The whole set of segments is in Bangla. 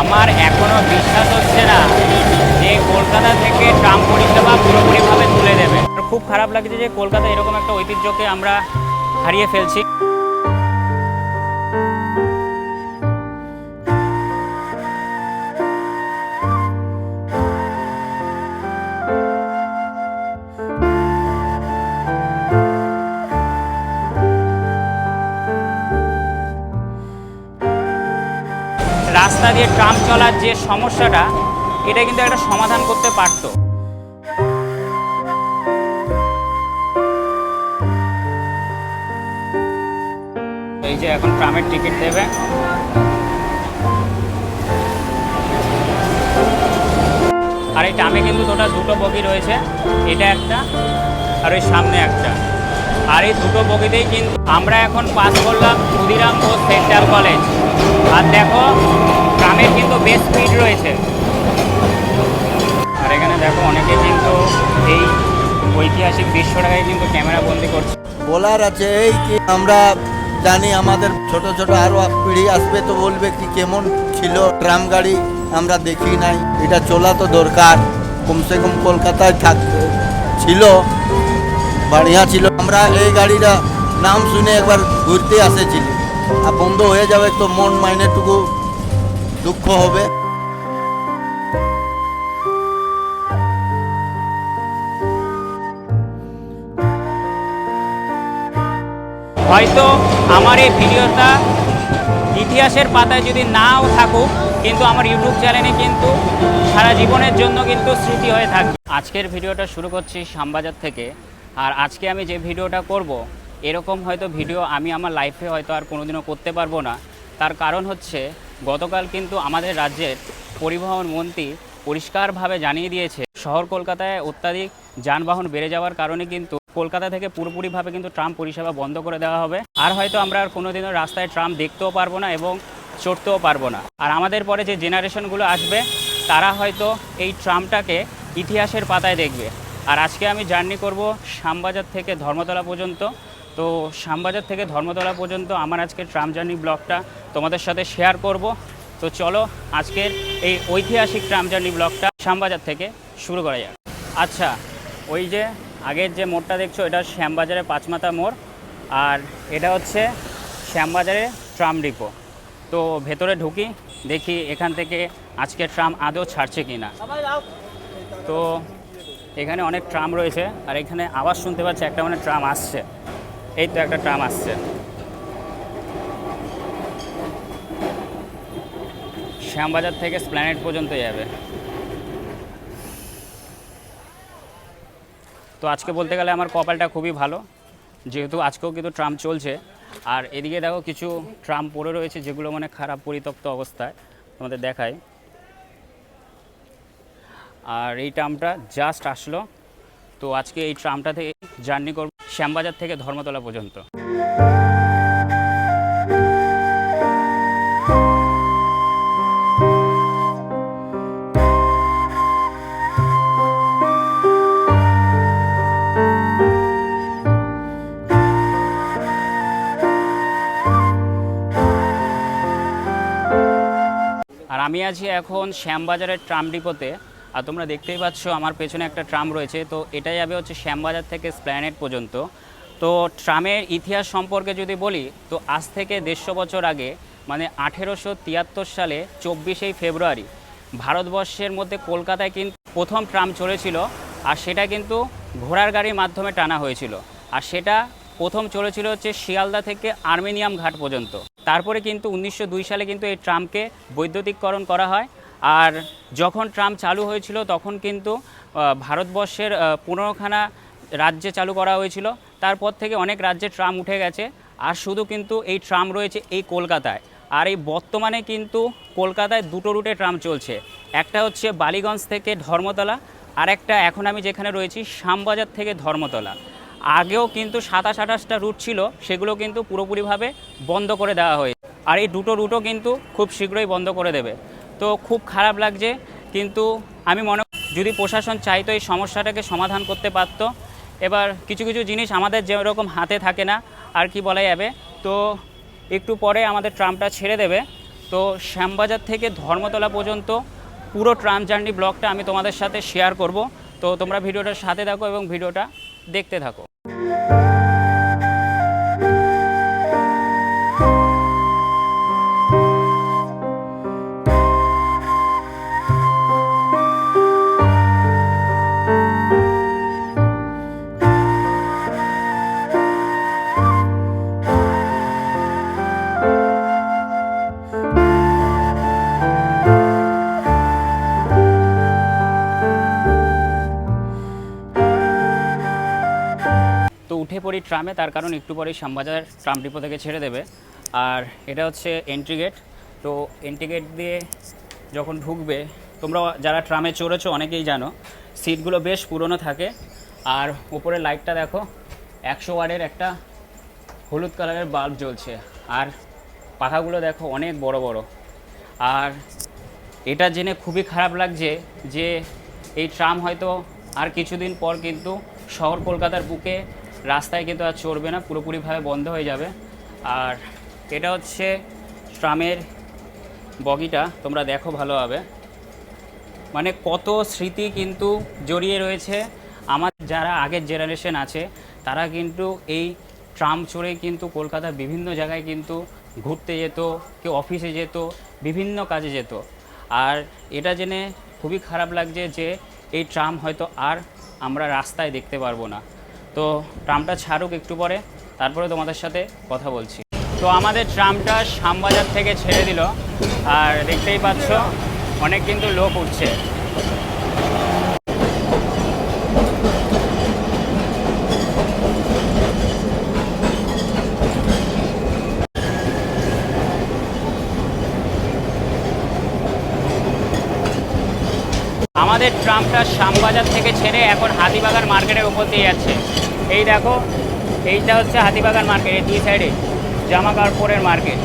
আমার এখনও বিশ্বাস হচ্ছে না যে কলকাতা থেকে ট্রাম পরিষেবা পুরোপুরিভাবে তুলে দেবে। খুব খারাপ লাগছে যে কলকাতা এরকম একটা ঐতিহ্যকে আমরা হারিয়ে ফেলছি। ট্রাম চলার যে সমস্যাটা, এটা কিন্তু একটা সমাধান করতে পারতো। এই যে এখন ট্রামের টিকিট দেবে। আর এই ট্রামে কিন্তু টোটাল দুটো বগি রয়েছে, এটা একটা আর ওই সামনে একটা। আর এই দুটো বগিতেই কিন্তু আমরা এখন পাস করলাম ক্ষুদিরাম বোস সেন্ট্রাল কলেজ। আর দেখো ট্রামের কিন্তু বেশ স্পিড রয়েছে। আর এখানে দেখো, অনেকে কিন্তু এই ঐতিহাসিক দৃশ্যটাকে কিন্তু ক্যামেরা বন্দি করছে। বলার আছে এই কি, আমরা জানি আমাদের ছোট ছোট আরও পিঢ়ি আসবে তো বলবে কি কেমন ছিল ট্রাম গাড়ি, আমরা দেখি নাই। এটা চলা তো দরকার, কমসে কম কলকাতায় থাক ছিল। বাড়িয়া ছিল। আমরা এই গাড়িটা নাম শুনে একবার ঘুরতে আসেছিলি। আর বন্ধ হয়ে যাবে তো মন মাইনেটুকু দুঃখ হবে। হয়তো আমার এই ভিডিওটা ইতিহাসের পাতায় যদি নাও থাকুক, কিন্তু আমার ইউটিউব চ্যানেলে কিন্তু সারা জীবনের জন্য কিন্তু স্মৃতি হয়ে থাকবে। আজকের ভিডিওটা শুরু করছি শ্যামবাজার থেকে। আর আজকে আমি যে ভিডিওটা করব, এরকম হয়তো ভিডিও আমি আমার লাইফে হয়তো আর কোনোদিনও করতে পারব না। তার কারণ হচ্ছে, গতকাল কিন্তু আমাদের রাজ্যের পরিবহন মন্ত্রী পরিষ্কারভাবে জানিয়ে দিয়েছে, শহর কলকাতায় অত্যাধিক যানবাহন বেড়ে যাওয়ার কারণে কিন্তু কলকাতা থেকে পুরোপুরিভাবে কিন্তু ট্রাম পরিষেবা বন্ধ করে দেওয়া হবে। আর হয়তো আমরা আর কোনোদিনও রাস্তায় ট্রাম দেখতেও পারব না এবং চড়তেও পারব না। আর আমাদের পরে যে জেনারেশনগুলো আসবে, তারা হয়তো এই ট্রামটাকে ইতিহাসের পাতায় দেখবে। আর আজকে আমি জার্নি করব শ্যামবাজার থেকে ধর্মতলা পর্যন্ত। তো শ্যামবাজার থেকে ধর্মতলা পর্যন্ত আমার আজকে ট্রাম জার্নি ব্লগটা তোমাদের সাথে শেয়ার করব। তো চলো আজকের এই ঐতিহাসিক ট্রাম জার্নি ব্লগটা শ্যামবাজার থেকে শুরু করা যাক। আচ্ছা ওই যে আগের যে মোড়টা দেখছ, এটা শ্যামবাজারের পাঁচমাথা মোড়। আর এটা হচ্ছে শ্যামবাজারের ট্রাম ডিপো। তো ভেতরে ঢুকি, দেখি এখান থেকে আজকে ট্রাম আদৌ ছাড়ছে কি না তো এখানে অনেক ট্রাম রয়েছে আর এখানে আওয়াজ শুনতে পাচ্ছি, একটা মানে ট্রাম আসছে। এই তো একটা ট্রাম আসছে। শ্যামবাজার থেকে স্প্ল্যানেট পর্যন্ত যাবে। তো আজকে বলতে গেলে আমার কপালটা খুবই ভালো, যেহেতু আজকেও কিন্তু ট্রাম চলছে। আর এদিকে দেখো কিছু ট্রাম পড়ে রয়েছে, যেগুলো মানে খারাপ পরিত্যক্ত অবস্থায় তোমাদের দেখায়। আর এই ট্রামটা জাস্ট আসলো। তো আজকে এই ট্রামটা থেকে জার্নি করব শ্যামবাজার থেকে ধর্মতলা পর্যন্ত। আর আমি আছি এখন শ্যামবাজারের ট্রাম ডিপোতে। আর তোমরা দেখতেই পাচ্ছ আমার পেছনে একটা ট্রাম রয়েছে। তো এটাই যাবে হচ্ছে শ্যামবাজার থেকে স্প্ল্যানেট পর্যন্ত। তো ট্রামের ইতিহাস সম্পর্কে যদি বলি, তো আজ থেকে দেড়শো বছর আগে মানে আঠেরোশো তিয়াত্তর সালে চব্বিশেই ফেব্রুয়ারি, ভারতবর্ষের মধ্যে কলকাতায় কিন্তু প্রথম ট্রাম চলেছিল আর সেটা কিন্তু ঘোড়ার গাড়ির মাধ্যমে টানা হয়েছিল। আর সেটা প্রথম চলেছিল হচ্ছে শিয়ালদা থেকে আর্মেনিয়াম ঘাট পর্যন্ত। তারপরে কিন্তু উনিশশো দুই সালে কিন্তু এই ট্রামকে বৈদ্যুতিককরণ করা হয় আর যখন ট্রাম চালু হয়েছিল, তখন কিন্তু ভারতবর্ষের পনেরোখানা রাজ্যে চালু করা হয়েছিল। তারপর থেকে অনেক রাজ্যে ট্রাম উঠে গেছে। আর শুধু কিন্তু এই ট্রাম রয়েছে এই কলকাতায়। আর এই বর্তমানে কিন্তু কলকাতায় দুটো রুটে ট্রাম চলছে। একটা হচ্ছে বালিগঞ্জ থেকে ধর্মতলা, আর একটা এখন আমি যেখানে রয়েছি, শ্যামবাজার থেকে ধর্মতলা। আগেও কিন্তু সাতাশ আঠাশটা রুট ছিল, সেগুলো কিন্তু পুরোপুরিভাবে বন্ধ করে দেওয়া হয়েছে। আর এই দুটো রুটও কিন্তু খুব শীঘ্রই বন্ধ করে দেবে। তো খুব খারাপ লাগছে, কিন্তু আমি মনে যদি প্রশাসন চাইতো এই সমস্যাটাকে সমাধান করতে পারতো। এবার কিছু কিছু জিনিস আমাদের যেরকম হাতে থাকে না, আর কি বলা যাবে? তো একটু পরে আমাদের ট্রামটা ছেড়ে দেবে। তো শ্যামবাজার থেকে ধর্মতলা পর্যন্ত পুরো ট্রাম জার্নি ব্লগটা আমি তোমাদের সাথে শেয়ার করব। তো তোমরা ভিডিওটার সাথে থাকো এবং ভিডিওটা দেখতে থাকো। ট্রামে, তার কারণ একটু পরেই শ্যামবাজার ট্রাম ডিপো থেকে ছেড়ে দেবে। আর এটা হচ্ছে এন্ট্রি গেট তো এন্ট্রি গেট দিয়ে যখন ঢুকবে, তোমরা যারা ট্রামে চড়েছো অনেকেই জানো সিটগুলো বেশ পুরনো থাকে। আর উপরে লাইটটা দেখো, একশো ওয়ার্ডের একটা হলুদ কালারের বাল্ব জ্বলছে। আর পাখাগুলো দেখো অনেক বড় বড়। আর এটা জেনে খুবই খারাপ লাগছে যে এই ট্রাম হয়তো আর কিছুদিন পর কিন্তু শহর কলকাতার বুকে রাস্তায় কিন্তু আর চড়বে না, পুরোপুরিভাবে বন্ধ হয়ে যাবে। আর এটা হচ্ছে ট্রামের বগিটা, তোমরা দেখো ভালোভাবে। মানে কত স্মৃতি কিন্তু জড়িয়ে রয়েছে। আমার যারা আগের জেনারেশন আছে, তারা কিন্তু এই ট্রাম চড়ে কিন্তু কলকাতার বিভিন্ন জায়গায় কিন্তু ঘুরতে যেত, কেউ অফিসে যেত, বিভিন্ন কাজে যেত। আর এটা জেনে খুবই খারাপ লাগছে যে, এই ট্রাম হয়তো আর আমরা রাস্তায় দেখতে পারব না। তো ট্রামটা ছাড়ুক একটু পরে, তারপরে তোমাদের সাথে কথা বলছি। তো আমাদের ট্রামটা শ্যামবাজার থেকে ছেড়ে দিল, আর দেখতেই পাচ্ছ, অনেক কিন্তু লোক উঠছে। আমাদের ট্রামটা শ্যামবাজার থেকে ছেড়ে এখন হাতিবাগান মার্কেটের উপর দিয়ে যাচ্ছে। এই দেখো, এইটা হচ্ছে হাতিবাগান মার্কেট, এই দুই সাইডে জামা কাপড়ের মার্কেট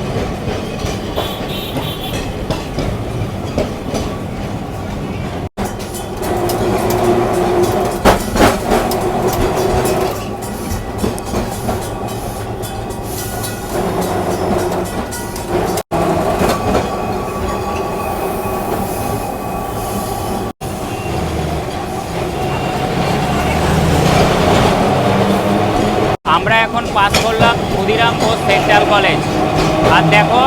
আমরা এখন পাস করলাম ক্ষুদিরাম বোস সেন্ট্রাল কলেজ আর দেখো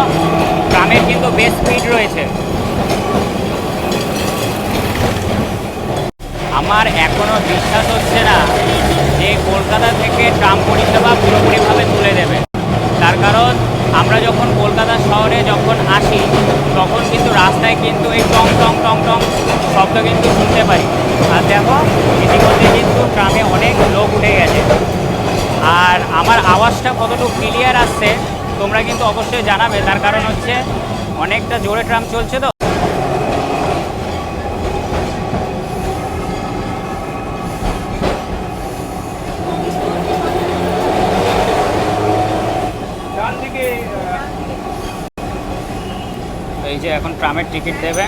ট্রামের কিন্তু বেশ স্পিড রয়েছে। আমার এখনও বিশ্বাস হচ্ছে না যে কলকাতা থেকে ট্রাম পরিষেবা পুরোপুরিভাবে তুলে দেবে। তার কারণ, আমরা যখন কলকাতা শহরে যখন আসি, তখন কিন্তু রাস্তায় কিন্তু এই টং টং টং টং শব্দ কিন্তু শুনতে পারি আর দেখো, ইতিমধ্যে কিন্তু ট্রামে অনেক লোক উঠে গেছে। আর আমার আওয়াজটা কতটুকু ক্লিয়ার আসছে তোমরা কিন্তু অবশ্যই জানাবে, তার কারণ হচ্ছে অনেকটা জোরে ট্রাম চলছে তো। এই যে এখন ট্রামের টিকিট দেবে।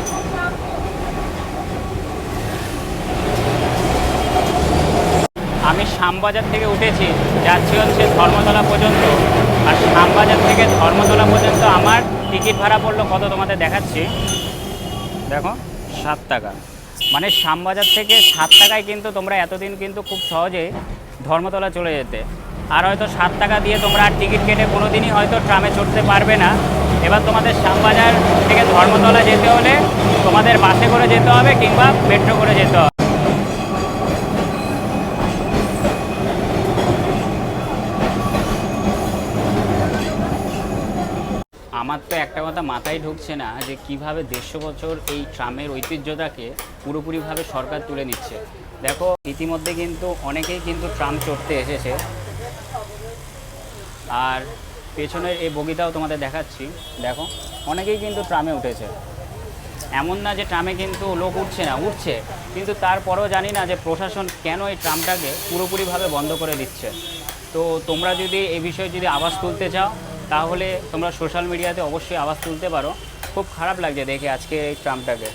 আমি শ্যামবাজার থেকে উঠেছি যাচ্ছি হচ্ছে ধর্মতলা পর্যন্ত। আর শ্যামবাজার থেকে ধর্মতলা পর্যন্ত আমার টিকিট ভাড়া পড়ল কত তোমাদের দেখাচ্ছি? দেখো, সাত টাকা। মানে শ্যামবাজার থেকে সাত টাকায় কিন্তু তোমরা এতদিন কিন্তু খুব সহজেই ধর্মতলা চলে যেতে। আর হয়তো সাত টাকা দিয়ে তোমরা আর টিকিট কেটে কোনো দিনই হয়তো ট্রামে চড়তে পারবে না। এবার তোমাদের শ্যামবাজার থেকে ধর্মতলা যেতে হলে তোমাদের বাসে করে যেতে হবে কিংবা মেট্রো করে যেতে হবে। আমার তো একটা কথা মাথায় ঢুকছে না যে কীভাবে দেড়শো বছর এই ট্রামের ঐতিহ্যটাকে পুরোপুরিভাবে সরকার তুলে নিচ্ছে। দেখো, ইতিমধ্যে কিন্তু অনেকেই কিন্তু ট্রাম চড়তে এসেছে। আর পেছনের এই বগিটাও তোমাদের দেখাচ্ছি। দেখো, অনেকেই কিন্তু ট্রামে উঠেছে। এমন না যে ট্রামে কিন্তু লোক উঠছে না, উঠছে। কিন্তু তারপরেও জানি না যে প্রশাসন কেন এই ট্রামটাকে পুরোপুরিভাবে বন্ধ করে দিচ্ছে। তো তোমরা যদি এই বিষয়ে যদি আওয়াজ তুলতে চাও তাহলে তোমরা সোশ্যাল মিডিয়াতে অবশ্যই আওয়াজ তুলতে পারো। খুব খারাপ লাগছে দেখে আজকে এই ট্রামটাকে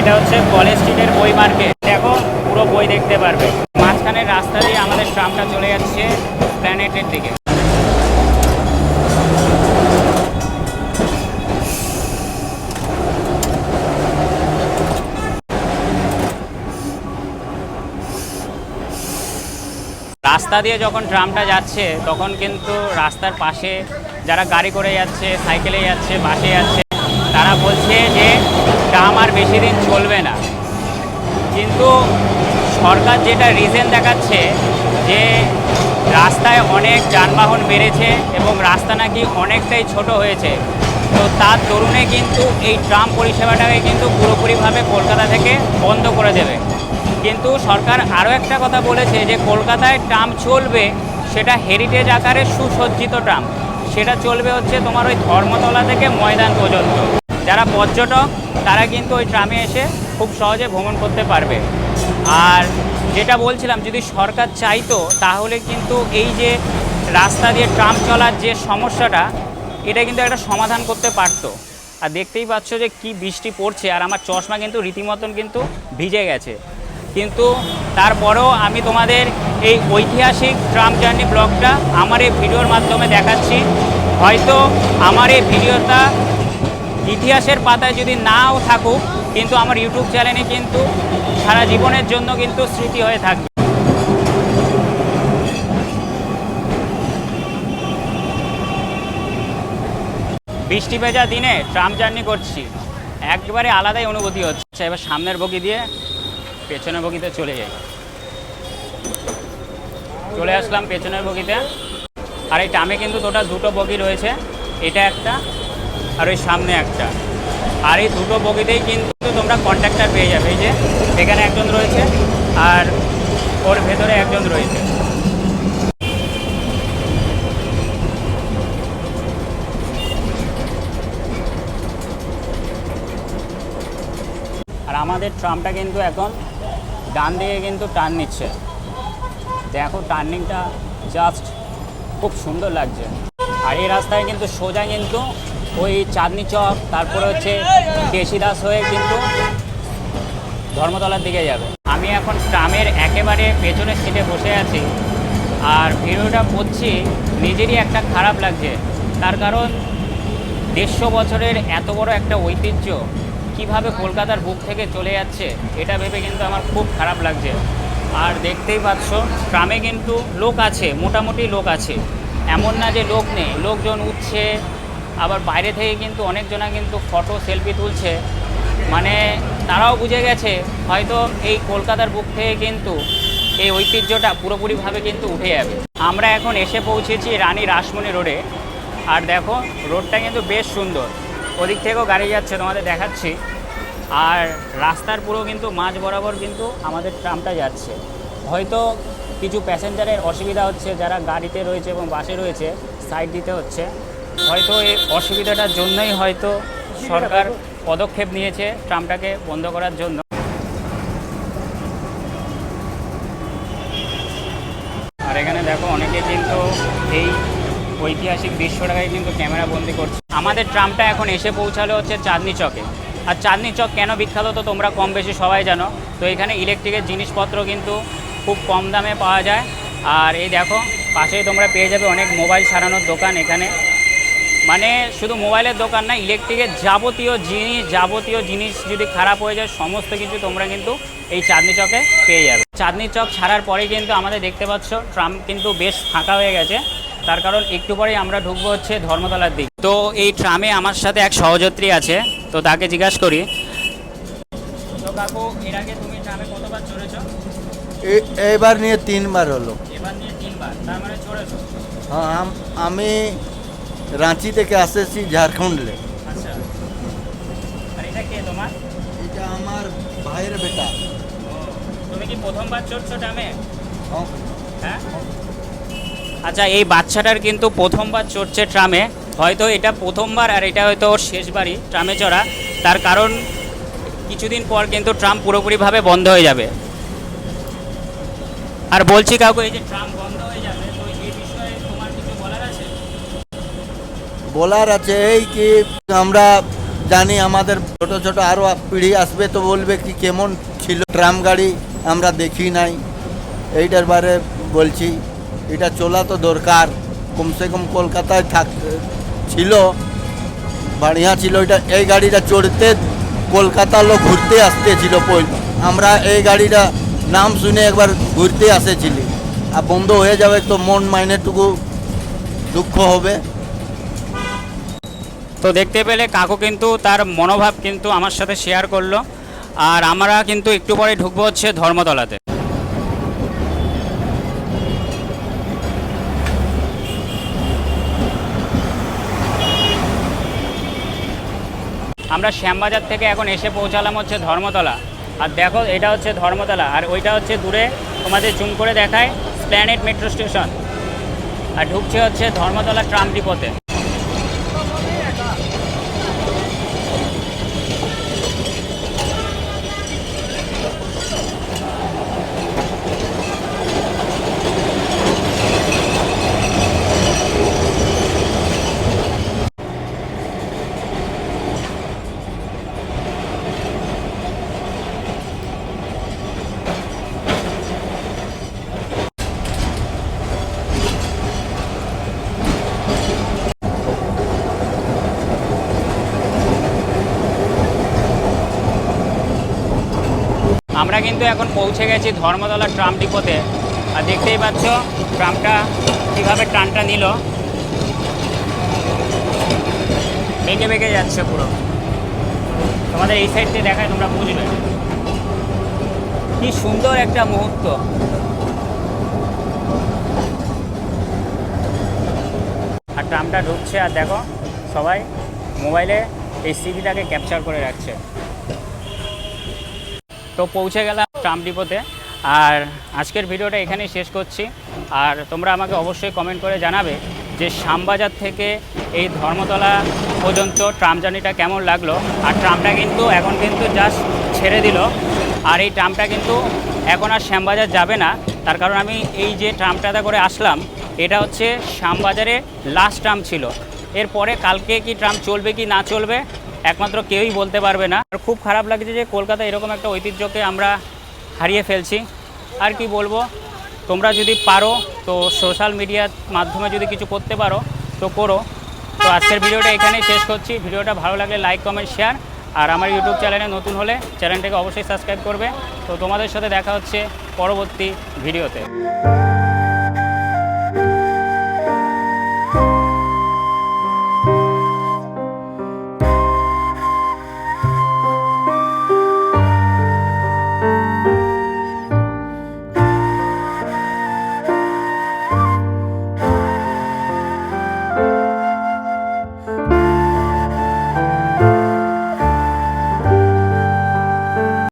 এটা হচ্ছে কলেজ স্ট্রিটের বই মার্কেট দেখো, পুরো বই দেখতে পারবে মাঝখানের রাস্তা দিয়ে আমাদের ট্রামটা চলে যাচ্ছে প্ল্যানেটের দিকে রাস্তা দিয়ে যখন ট্রামটা যাচ্ছে, তখন কিন্তু রাস্তার পাশে যারা গাড়ি করে যাচ্ছে, সাইকেলে যাচ্ছে, বাসে যাচ্ছে, তারা বলছে যে ট্রাম আর বেশি দিন চলবে না। কিন্তু সরকার যেটা রিজন দেখাচ্ছে যে রাস্তায় অনেক যানবাহন বেড়েছে এবং রাস্তা নাকি অনেকটাই ছোট হয়েছে। তো তার দরুনে কিন্তু এই ট্রাম পরিষেবাটাকে কিন্তু পুরোপুরিভাবে কলকাতা থেকে বন্ধ করে দেবে। কিন্তু সরকার আরও একটা কথা বলেছে যে কলকাতায় ট্রাম চলবে, সেটা হেরিটেজ আকারে সুসজ্জিত ট্রাম। সেটা চলবে হচ্ছে তোমার ওই ধর্মতলা থেকে ময়দান পর্যন্ত। যারা পর্যটক, তারা কিন্তু ওই ট্রামে এসে খুব সহজে ভ্রমণ করতে পারবে। আর যেটা বলছিলাম, যদি সরকার চাইতো, তাহলে কিন্তু এই যে রাস্তা দিয়ে ট্রাম চলার যে সমস্যাটা, এটা কিন্তু একটা সমাধান করতে পারতো। আর দেখতেই পাচ্ছ যে কি বৃষ্টি পড়ছে, আর আমার চশমা কিন্তু রীতিমতন কিন্তু ভিজে গেছে। কিন্তু তারপরেও আমি তোমাদের এই ঐতিহাসিক ট্রাম জার্নি ব্লগটা আমার এই ভিডিওর মাধ্যমে দেখাচ্ছি। হয়তো আমার এই ভিডিওটা ইতিহাসের পাতায় যদি নাও থাকুক, কিন্তু আমার ইউটিউব চ্যানেলে কিন্তু সারা জীবনের জন্য কিন্তু স্মৃতি হয়ে থাকবে। বৃষ্টি ভেজা দিনে ট্রাম জার্নি করছি। একবারে আলাদাই অনুভূতি হচ্ছে। এবার সামনের বগি দিয়ে পেছনের বগিতে চলে যাই। চলে আসলাম পেছনের বগিতে। আর এই ট্রামে কিন্তু টোটাল দুটো বগি রয়েছে। এটা একটা আর ওই সামনে একটা। আর এই দুটো বগিতেই কিন্তু তোমরা কন্ট্রাক্টার পেয়ে যাবে। এই যে, এখানে একজন রয়েছে আর ওর ভেতরে একজন রয়েছে। আর আমাদের ট্রামটা কিন্তু এখন ডান দিকে কিন্তু টার্ন নিচ্ছে। দেখো টার্নিংটা জাস্ট খুব সুন্দর লাগছে। আর এই রাস্তায় কিন্তু সোজা কিন্তু ওই চাঁদনি চক, তারপরে হচ্ছে কেশিদাস হয়ে কিন্তু ধর্মতলার দিকে যাবে। আমি এখন ট্রামের একেবারে পেছনের সিটে বসে আছি। আর ভিডিওটা করছি নিজেরই একটা খারাপ লাগছে। তার কারণ দেড়শো বছরের এত বড় একটা ঐতিহ্য কীভাবে কলকাতার বুক থেকে চলে যাচ্ছে, এটা ভেবে কিন্তু আমার খুব খারাপ লাগছে। আর দেখতেই পাচ্ছ ট্রামে কিন্তু লোক আছে, মোটামুটি লোক আছে। এমন না যে লোক নেই, লোকজন উঠছে, আবার বাইরে থেকে কিন্তু অনেকজনা কিন্তু ফটো, সেলফি তুলছে। মানে তারাও বুঝে গেছে, হয়তো এই কলকাতার বুক থেকে কিন্তু এই ঐতিহ্যটা পুরোপুরিভাবে কিন্তু উঠে যাবে। আমরা এখন এসে পৌঁছেছি রানী রাসমণি রোডে। আর দেখো, রোডটা কিন্তু বেশ সুন্দর। ওদিক থেকেও গাড়ি যাচ্ছে, তোমাদের দেখাচ্ছি। আর রাস্তার পুরো কিন্তু মাঝ বরাবর কিন্তু আমাদের ট্রামটা যাচ্ছে। হয়তো কিছু প্যাসেঞ্জারের অসুবিধা হচ্ছে, যারা গাড়িতে রয়েছে এবং বাসে রয়েছে সাইড দিতে হচ্ছে। হয়তো এই অসুবিধাটার জন্যই হয়তো সরকার পদক্ষেপ নিয়েছে ট্রামটাকে বন্ধ করার জন্য। ঐতিহাসিক দৃশ্যটাকে কিন্তু ক্যামেরা বন্দি করছে। আমাদের ট্রামটা এখন এসে পৌঁছালো হচ্ছে চাঁদনি চকে। আর চাঁদনি চক কেন বিখ্যাত তো তোমরা কম বেশি সবাই জানো। তো এখানে ইলেকট্রিকের জিনিসপত্র কিন্তু খুব কম দামে পাওয়া যায়। আর এই দেখো, পাশেই তোমরা পেয়ে যাবে অনেক মোবাইল সারানোর দোকান এখানে। মানে শুধু মোবাইলের দোকান না ইলেকট্রিকের যাবতীয় জিনিস যাবতীয় জিনিস যদি খারাপ হয়ে যায়, সমস্ত কিছু তোমরা কিন্তু এই চাঁদনি চকে পেয়ে যাবে। চাঁদনি চক ছাড়ার পরে কিন্তু আমাদের দেখতে পাচ্ছ, ট্রাম কিন্তু বেশ ফাঁকা হয়ে গেছে। তার কারণ একটু পরেই আমরা ঢুকবো হচ্ছে ধর্মতলার দিক। তো এই ট্রামে আমার সাথে এক সহযাত্রী আছে তো তাকে জিজ্ঞাসা করি। তো কাকু এর আগে তুমি ট্রামে কতবার চড়েছো? এ- এইবার নিয়ে তিনবার হলো। এবার নিয়ে তিনবার তার মানে চড়েছো? হ্যাঁ আমি রাঁচি থেকে আসেছি ঝাড়খণ্ডে। আচ্ছা। আর এটা কে তোমার? এটা আমার ভাইয়ের বেটা। তুমি কি প্রথমবার চড়ছো ট্রামে? হ্যাঁ। আচ্ছা এই বাচ্চাটার কিন্তু প্রথমবার চড়ছে ট্রামে। হয়তো এটা প্রথমবার আর এটা হয়তো ওর শেষবারই ট্রামে চড়া। তার কারণ কিছুদিন পর কিন্তু ট্রাম পুরোপুরিভাবে বন্ধ হয়ে যাবে। আর বলছি কাউকে, এই যে ট্রাম বন্ধ হয়ে যাবে, তো এই বিষয়ে তোমার কিছু বলার আছে? বলার আছে এই কি, আমরা জানি আমাদের ছোট ছোট আরও পিঢ়ি আসবে তো বলবে কি কেমন ছিল। ট্রাম গাড়ি আমরা দেখি নাই। এইটার বারে বলছি। এটা চলা তো দরকার। কমসে কম কলকাতায় থাক, ছিল, বাড়িয়া ছিল এটা, এই গাড়িটা চড়তে কলকাতার লোক ঘুরতে আসতেছিল পই আমরা এই গাড়িটা নাম শুনে একবার ঘুরতে আসেছিলি। আর বন্ধ হয়ে যাবে তো মন মাইনেটুকু দুঃখ হবে। তো দেখতে পেলে কাকু কিন্তু তার মনোভাব কিন্তু আমার সাথে শেয়ার করল। আর আমরা কিন্তু একটু পরে ঢুকবো হচ্ছে ধর্মতলাতে। আমরা শ্যামবাজার থেকে এখন এসে পৌঁছালাম হচ্ছে ধর্মতলা। আর দেখো, এটা হচ্ছে ধর্মতলা। আর ওইটা হচ্ছে দূরে তোমাদের জুম করে দেখায় প্ল্যানেট মেট্রো স্টেশন আর ঢুকছে হচ্ছে ধর্মতলা ট্রাম ডিপোতে আমরা কিন্তু এখন পৌঁছে গেছি ধর্মতলা ট্রাম ডিপোতে। আর দেখতেই পাচ্ছ, ট্রামটা কীভাবে টানটা নিল। বেঁকে বেঁকে যাচ্ছে পুরো। তোমাদের এই সাইডটি দেখায়, তোমরা বুঝবে। কি সুন্দর একটা মুহূর্ত। আর ট্রামটা ঢুকছে, আর দেখো, সবাই মোবাইলে এই সিভিটাকে ক্যাপচার করে রাখছে। তো পৌঁছে গেলাম ট্রাম ডিপোতে। আর আজকের ভিডিওটা এখানেই শেষ করছি। আর তোমরা আমাকে অবশ্যই কমেন্ট করে জানাবে যে শ্যামবাজার থেকে এই ধর্মতলা পর্যন্ত ট্রাম জার্নিটা কেমন লাগল। আর ট্রামটা কিন্তু এখন কিন্তু জাস্ট ছেড়ে দিল। আর এই ট্রামটা কিন্তু এখন আর শ্যামবাজার যাবে না। তার কারণ আমি এই যে ট্রামটাতে করে আসলাম, এটা হচ্ছে শ্যামবাজারে লাস্ট ট্রাম ছিল। এরপরে কালকে কি ট্রাম চলবে কি না চলবে, একমাত্র কেউই বলতে পারবে না। আর খুব খারাপ লাগছে যে কলকাতা এরকম একটা ঐতিহ্যকে আমরা হারিয়ে ফেলছি। আর কি বলব? তোমরা যদি পারো, তো সোশ্যাল মিডিয়ার মাধ্যমে যদি কিছু করতে পারো, তো করো। তো আজকের ভিডিওটা এখানেই শেষ করছি। ভিডিওটা ভালো লাগলে লাইক কমেন্ট শেয়ার আর আমার ইউটিউব চ্যানেলে নতুন হলে চ্যানেলটাকে অবশ্যই সাবস্ক্রাইব করবে। তো তোমাদের সাথে দেখা হচ্ছে পরবর্তী ভিডিওতে।